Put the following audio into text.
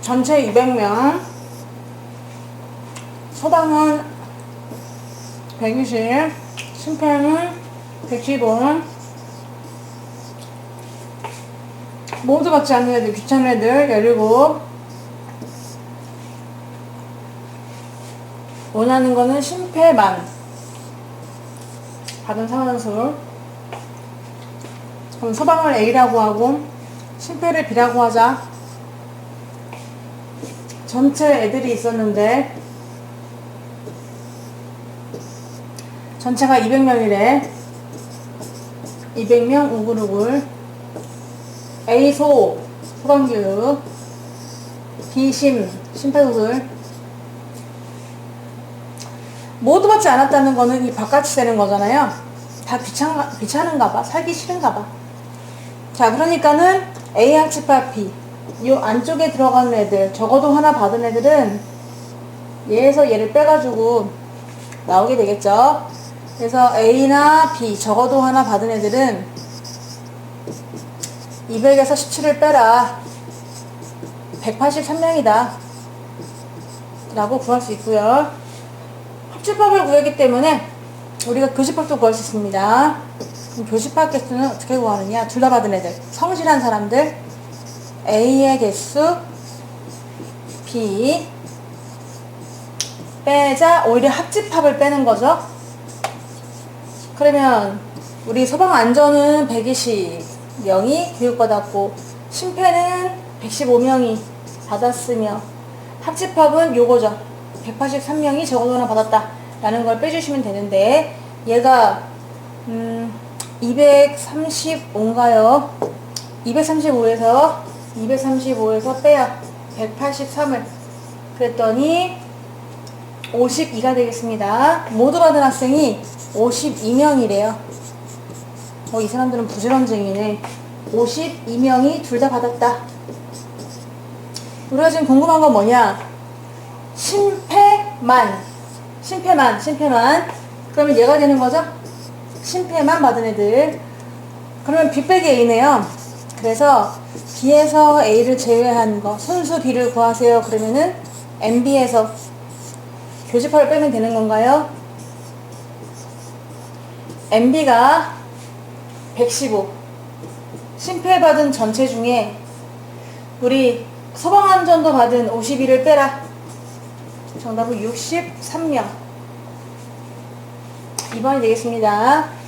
전체 200명. 소방은 120, 심폐는 115. 모두 받지 않는 애들, 귀찮은 애들 17. 원하는 거는 심폐만. 받은 사원수. 그럼 소방을 A라고 하고, 심폐를 B라고 하자. 전체 애들이 있었는데, 전체가 200명이래. 200명 우글우글. A소, 소방교육. B심, 심폐소들. 모두 받지 않았다는 거는 이 바깥이 되는 거잖아요. 다 귀찮, 귀찮은가 봐. 살기 싫은가 봐. 자, 그러니까는 A 합집합 B. 요 안쪽에 들어가는 애들, 적어도 하나 받은 애들은 얘에서 얘를 빼가지고 나오게 되겠죠. 그래서 A나 B, 적어도 하나 받은 애들은 200에서 17을 빼라. 183명이다. 라고 구할 수 있고요. 합집합을 구했기 때문에 우리가 교집합도 구할 수 있습니다. 그럼 교집합 개수는 어떻게 구하느냐? 둘 다 받은 애들. 성실한 사람들. A의 개수, B. 빼자. 오히려 합집합을 빼는 거죠. 그러면 우리 소방 안전은 120명이 교육받았고 심폐는 115명이 받았으며 합집합은 요거죠. 183명이 적어도 하나 받았다. 라는 걸 빼주시면 되는데 얘가 음 235인가요? 235에서 235에서 빼요. 183을 그랬더니 52가 되겠습니다. 모두 받은 학생이 52명이래요. 어, 이 사람들은 부지런쟁이네. 52명이 둘 다 받았다. 우리가 지금 궁금한 건 뭐냐? 심폐만. 심폐만, 심폐만. 그러면 얘가 되는 거죠? 심폐만 받은 애들. 그러면 빼기 A네요. 그래서 B에서 A를 제외한 거, 순수 B를 구하세요. 그러면은 MB에서 교집합을 빼면 되는 건가요? MB가 115. 심폐받은 전체 중에 우리 소방안전도 받은 52를 빼라. 정답은 63명. 2번이 되겠습니다.